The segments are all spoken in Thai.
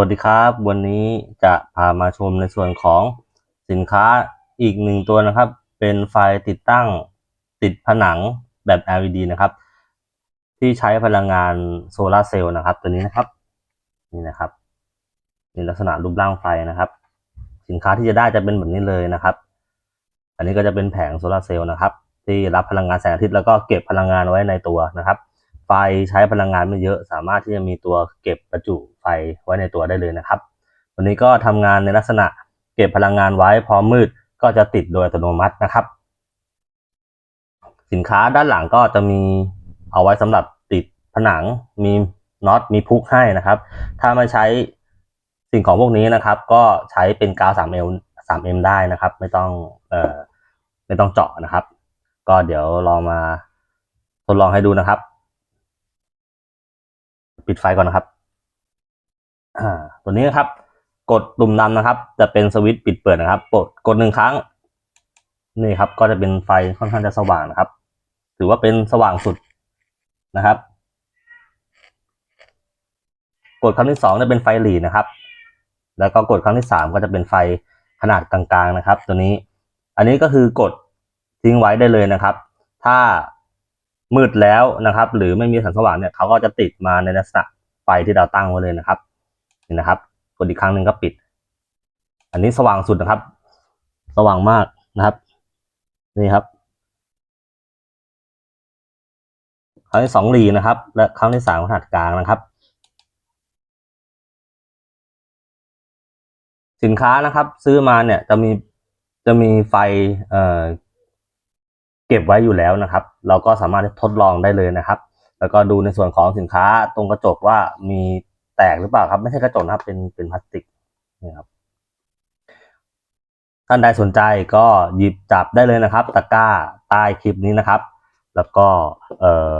วัสดีครับ วันนี้จะพามาชมในส่วนของสินค้าอีกหนึ่งตัวนะครับ เป็นไฟติดตั้งติดผนังแบบ LED นะครับ ที่ใช้พลังงานโซลาร์เซลล์นะครับ ตัวนี้นะครับนี่นะครับมีลักษณะรูปร่างไฟนะครับ สินค้าที่จะได้จะเป็นแบบนี้เลยนะครับ อันนี้ก็จะเป็นแผงโซลาร์เซลล์นะครับ ที่รับพลังงานแสงอาทิตย์แล้วก็เก็บพลังงานไว้ในตัวนะครับ ไฟใช้พลังงานไม่เยอะ สามารถที่จะมีตัวเก็บประจุ ไฟไว้ในตัวได้เลยนะครับ ตัวนี้ก็ทำงานในลักษณะเก็บพลังงานไว้พอมืดก็จะติดโดยอัตโนมัตินะครับ สินค้าด้านหลังก็จะมีเอาไว้สำหรับติดผนังมีน็อตมีพุกให้นะครับ ถ้าไม่ใช้สิ่งของพวกนี้นะครับ ก็ใช้เป็นกาว 3M 3M ได้นะครับ ไม่ต้องเอ่อไม่ต้องเจาะนะครับ ก็เดี๋ยวลองมาทดลองให้ดูนะครับ ปิดไฟก่อนนะครับ ตัวนี้นะครับ กดตุ่มดำนะครับ จะเป็นสวิตช์ปิดเปิดนะครับ กดกดหนึ่งครั้ง นี่ครับ ก็จะเป็นไฟค่อนข้างจะสว่างนะครับ ถือว่าเป็นสว่างสุดนะครับ กดครั้งที่สองจะเป็นไฟหลีนะครับ แล้วก็กดครั้งที่สามก็จะเป็นไฟขนาดกลางๆนะครับ ตัวนี้ อันนี้ก็คือกดทิ้งไว้ได้เลยนะครับ ถ้ามืดแล้วนะครับ หรือไม่มีแสงสว่างเนี่ยเขาก็จะติดมาในลักษณะไฟที่เราตั้งไว้เลยนะครับ นี่นะครับ กดอีกครั้งหนึ่งก็ปิด อันนี้สว่างสุดนะครับ สว่างมากนะครับ นี่ครับ ครั้งที่สองหลีนะครับ และครั้งที่สามขนาดกลางนะครับ สินค้านะครับ ซื้อมาเนี่ยจะมีจะมีไฟเอ่อเก็บไว้อยู่แล้วนะครับ เราก็สามารถทดลองได้เลยนะครับ แล้วก็ดูในส่วนของสินค้าตรงกระจกว่ามี แตกหรือเปล่าครับ ไม่ใช่กระจกนะครับ เป็นเป็นพลาสติกนี่ครับท่านใดสนใจก็หยิบจับได้เลยนะครับ ตะกร้าใต้คลิปนี้นะครับ แล้วก็เอ่อ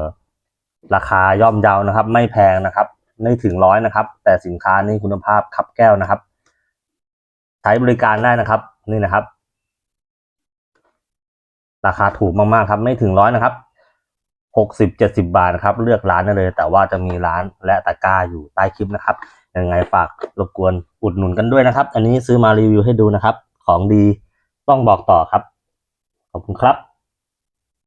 ราคาย่อมเยานะครับ ไม่แพงนะครับ ไม่ถึงร้อยนะครับ แต่สินค้านี่คุณภาพขับแก้วนะครับ ใช้บริการได้นะครับ นี่นะครับ ราคาถูกมากๆครับ ไม่ถึงร้อยนะครับ หกสิบเจ็ดสิบาทนะครับ เลือกร้านได้เลย แต่ว่าจะมีร้านและตะกร้าอยู่ใต้คลิปนะครับ ยังไงฝากรบกวนอุดหนุนกันด้วยนะครับ อันนี้ซื้อมารีวิวให้ดูนะครับ ของดีต้องบอกต่อครับ ขอบคุณครับ